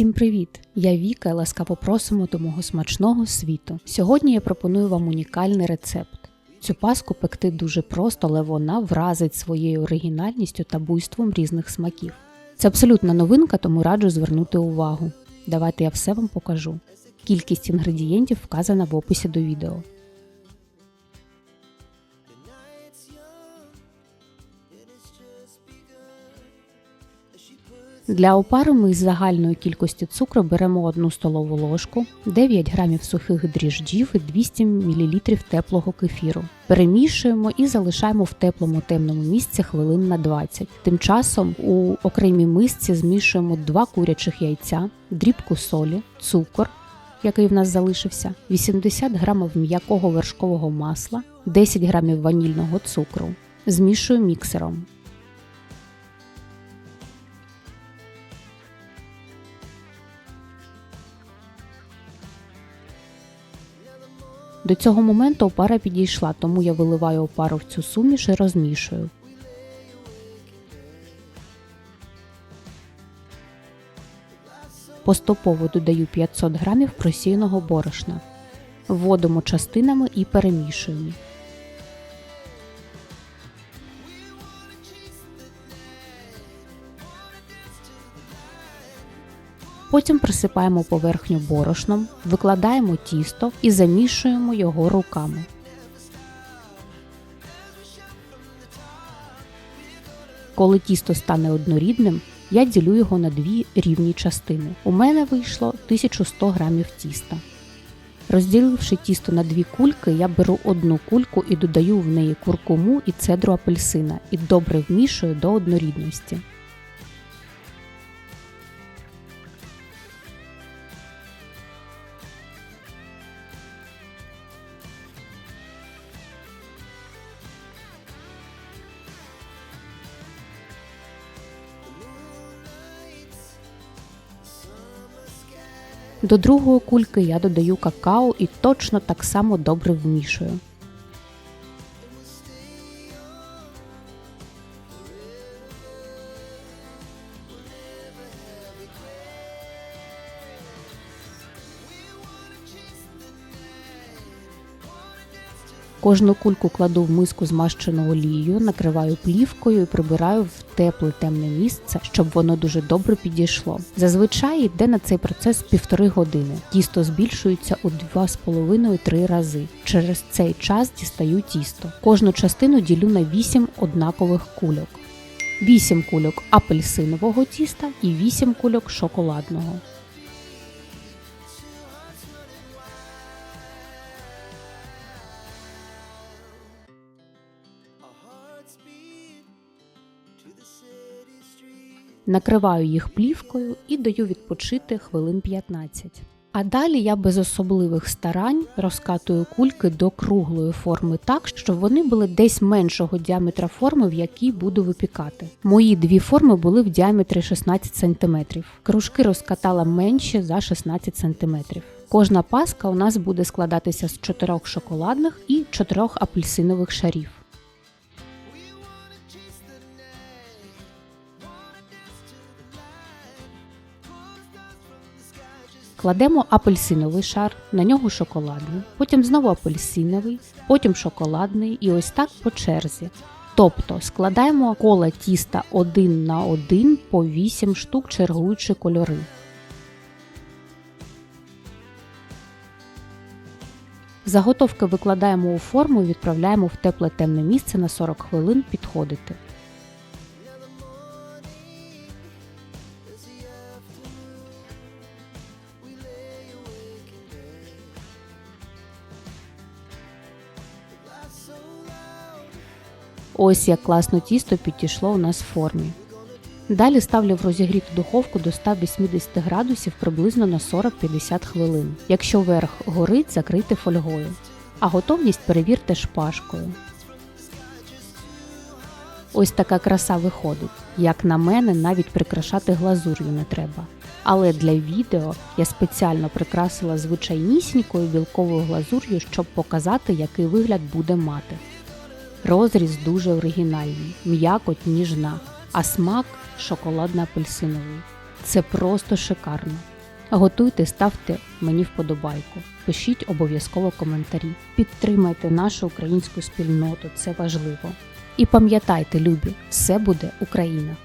Всім привіт! Я Віка і ласкаво просимо до мого смачного світу. Сьогодні я пропоную вам унікальний рецепт. Цю паску пекти дуже просто, але вона вразить своєю оригінальністю та буйством різних смаків. Це абсолютна новинка, тому раджу звернути увагу. Давайте я все вам покажу. Кількість інгредієнтів вказана в описі до відео. Для опару ми з загальної кількості цукру беремо 1 столову ложку, 9 грамів сухих дріжджів і 200 мл теплого кефіру. Перемішуємо і залишаємо в теплому темному місці хвилин на 20. Тим часом у окремій мисці змішуємо 2 курячих яйця, дрібку солі, цукор, який в нас залишився, 80 грамів м'якого вершкового масла, 10 грамів ванільного цукру. Змішую міксером. До цього моменту опара підійшла, тому я виливаю опару в цю суміш і розмішую. Поступово додаю 500 грамів просіяного борошна. Вводимо частинами і перемішуємо. Потім присипаємо поверхню борошном, викладаємо тісто і замішуємо його руками. Коли тісто стане однорідним, я ділю його на дві рівні частини. У мене вийшло 1100 грамів тіста. Розділивши тісто на дві кульки, я беру одну кульку і додаю в неї куркуму і цедру апельсина і добре вмішую до однорідності. До другої кульки я додаю какао і точно так само добре вмішую. Кожну кульку кладу в миску змащену олією, накриваю плівкою і прибираю в тепле темне місце, щоб воно дуже добре підійшло. Зазвичай йде на цей процес півтори години. Тісто збільшується у 2,5-3 рази. Через цей час дістаю тісто. Кожну частину ділю на 8 однакових кульок. 8 кульок апельсинового тіста і 8 кульок шоколадного. Накриваю їх плівкою і даю відпочити хвилин 15. А далі я без особливих старань розкатую кульки до круглої форми так, щоб вони були десь меншого діаметра форми, в якій буду випікати. Мої дві форми були в діаметрі 16 см. Кружки розкатала менше за 16 см. Кожна паска у нас буде складатися з 4 шоколадних і 4 апельсинових шарів. Кладемо апельсиновий шар, на нього шоколадний, потім знову апельсиновий, потім шоколадний і ось так по черзі. Тобто складаємо кола тіста один на один по 8 штук, чергуючи кольори. Заготовки викладаємо у форму і відправляємо в тепле темне місце на 40 хвилин підходити. Ось як класно тісто підійшло у нас в формі. Далі ставлю в розігріту духовку до 180 градусів приблизно на 40-50 хвилин. Якщо верх горить, закрийте фольгою. А готовність перевірте шпажкою. Ось така краса виходить. Як на мене, навіть прикрашати глазур'ю не треба. Але для відео я спеціально прикрасила звичайнісінькою білковою глазур'ю, щоб показати, який вигляд буде мати. Розріз дуже оригінальний, м'якоть ніжна, а смак шоколадно-апельсиновий. Це просто шикарно. Готуйте, ставте мені вподобайку, пишіть обов'язково коментарі, підтримайте нашу українську спільноту, це важливо. І пам'ятайте, любі, все буде Україна!